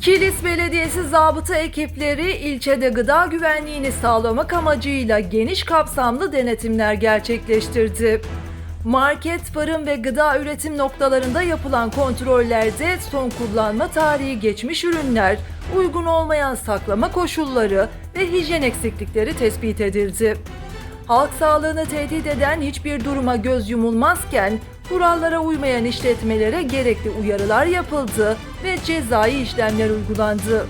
Kilis Belediyesi zabıta ekipleri ilçede gıda güvenliğini sağlamak amacıyla geniş kapsamlı denetimler gerçekleştirdi. Market, fırın ve gıda üretim noktalarında yapılan kontrollerde son kullanma tarihi geçmiş ürünler, uygun olmayan saklama koşulları ve hijyen eksiklikleri tespit edildi. Halk sağlığını tehdit eden hiçbir duruma göz yumulmazken kurallara uymayan işletmelere gerekli uyarılar yapıldı ve cezai işlemler uygulandı.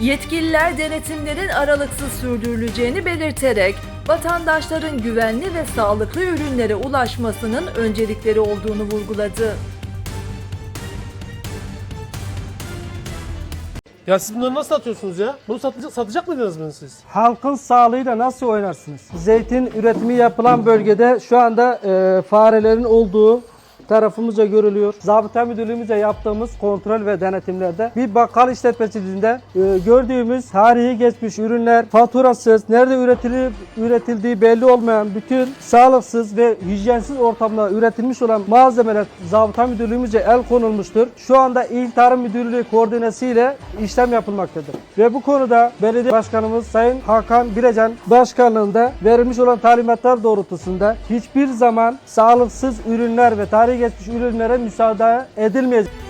Yetkililer denetimlerin aralıksız sürdürüleceğini belirterek vatandaşların güvenli ve sağlıklı ürünlere ulaşmasının öncelikleri olduğunu vurguladı. Ya siz bunları nasıl satıyorsunuz ya? Bunu satacak, satacak mıydınız bunu siz? Halkın sağlığıyla nasıl oynarsınız? Zeytin üretimi yapılan bölgede şu anda e, farelerin olduğu tarafımızca görülüyor. Zabıta müdürlüğümüzce yaptığımız kontrol ve denetimlerde bir bakkal işletmeciliğinde e, gördüğümüz tarihi geçmiş ürünler, faturasız, nerede üretilip üretildiği belli olmayan bütün sağlıksız ve hijyensiz ortamda üretilmiş olan malzemeler zabıta müdürlüğümüzce el konulmuştur. Şu anda İl Tarım Müdürlüğü koordinesiyle işlem yapılmaktadır. Ve bu konuda belediye başkanımız Sayın Hakan Bilecan başkanlığında verilmiş olan talimatlar doğrultusunda hiçbir zaman sağlıksız ürünler ve tarihi geçmiş ürünlere müsaade edilmeyecek.